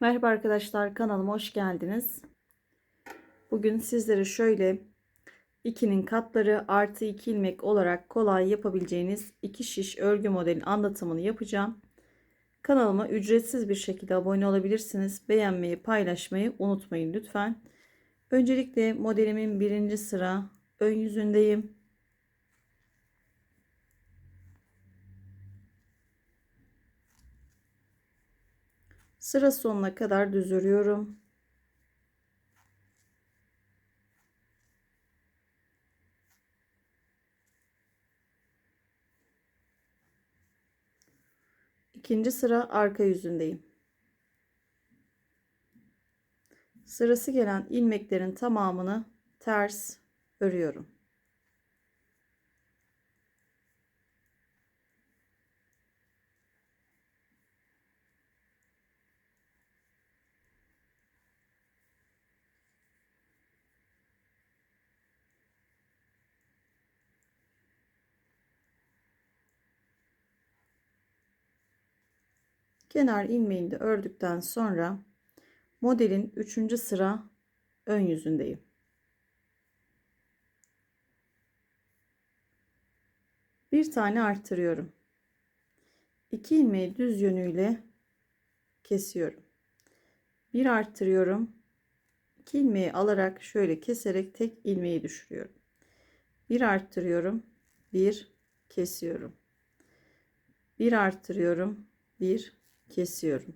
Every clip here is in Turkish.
Merhaba arkadaşlar kanalıma hoş geldiniz. Bugün sizlere şöyle 2'nin katları artı 2 ilmek olarak kolay yapabileceğiniz 2 şiş örgü modelin anlatımını yapacağım. Kanalıma ücretsiz bir şekilde abone olabilirsiniz. Beğenmeyi paylaşmayı unutmayın lütfen. Öncelikle modelimin birinci sıra ön yüzündeyim. Sıra sonuna kadar düz örüyorum. İkinci sıra arka yüzündeyim. Sırası gelen ilmeklerin tamamını ters örüyorum. Kenar ilmeğini de ördükten sonra modelin 3. sıra ön yüzündeyim. Bir tane arttırıyorum. 2 ilmeği düz yönüyle kesiyorum. Bir arttırıyorum. 2 ilmeği alarak şöyle keserek tek ilmeği düşürüyorum. Bir arttırıyorum. Bir kesiyorum. Bir arttırıyorum. Bir kesiyorum.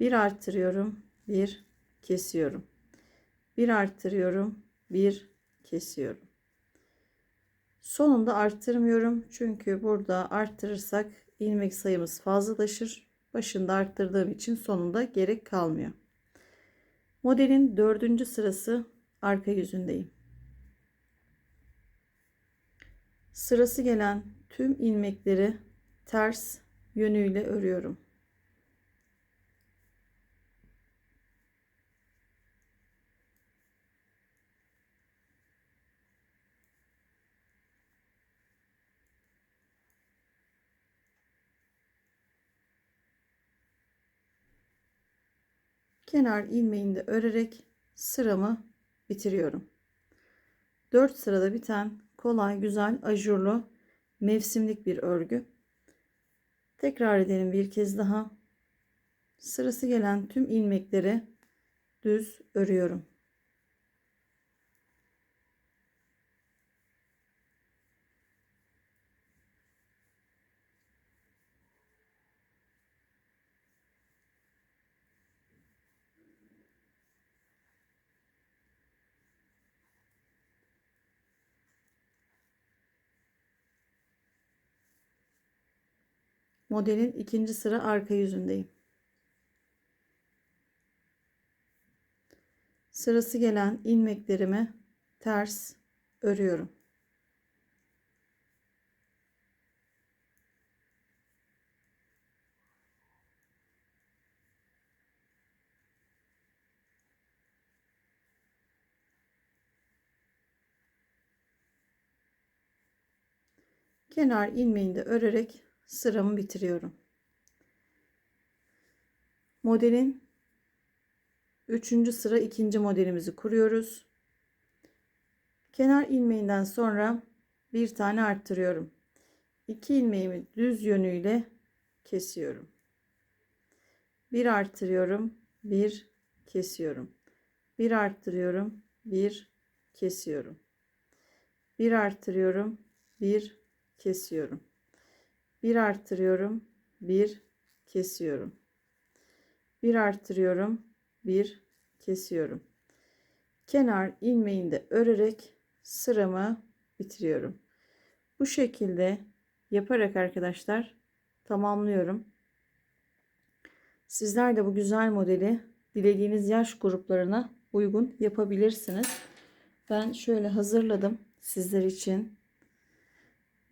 Bir arttırıyorum, bir kesiyorum. Bir arttırıyorum, bir kesiyorum. Sonunda arttırmıyorum çünkü burada arttırırsak ilmek sayımız fazlalaşır. Başında arttırdığım için sonunda gerek kalmıyor. Modelin dördüncü sırası arka yüzündeyim. Sırası gelen tüm ilmekleri ters yönüyle örüyorum. Kenar ilmeğini de örerek sıramı bitiriyorum. 4 sırada biten kolay güzel ajurlu mevsimlik bir örgü. Tekrar edelim bir kez daha. Sırası gelen tüm ilmekleri düz örüyorum. Modelin ikinci sıra arka yüzündeyim. Sırası gelen ilmeklerimi ters örüyorum. Kenar ilmeğini de örerek sıramı bitiriyorum. Modelin 3. sıra ikinci modelimizi kuruyoruz. Kenar ilmeğinden sonra bir tane arttırıyorum. 2 ilmeğimi düz yönüyle kesiyorum. Bir arttırıyorum, bir kesiyorum. Bir arttırıyorum, bir kesiyorum. Bir arttırıyorum, bir kesiyorum bir arttırıyorum bir kesiyorum. Bir arttırıyorum bir kesiyorum. Kenar ilmeğinde örerek sıramı bitiriyorum. Bu şekilde yaparak arkadaşlar tamamlıyorum. Sizler de bu güzel modeli dilediğiniz yaş gruplarına uygun yapabilirsiniz. Ben şöyle hazırladım sizler için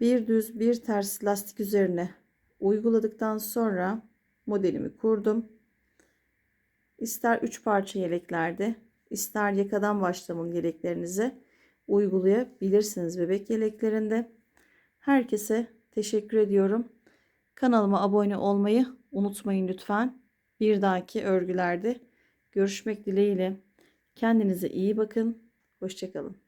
bir düz bir ters lastik üzerine uyguladıktan sonra modelimi kurdum. İster 3 parça yeleklerde ister yakadan başlamalı yeleklerinize uygulayabilirsiniz bebek yeleklerinde. Herkese teşekkür ediyorum. Kanalıma abone olmayı unutmayın lütfen. bir dahaki örgülerde görüşmek dileğiyle. Kendinize iyi bakın. Hoşçakalın.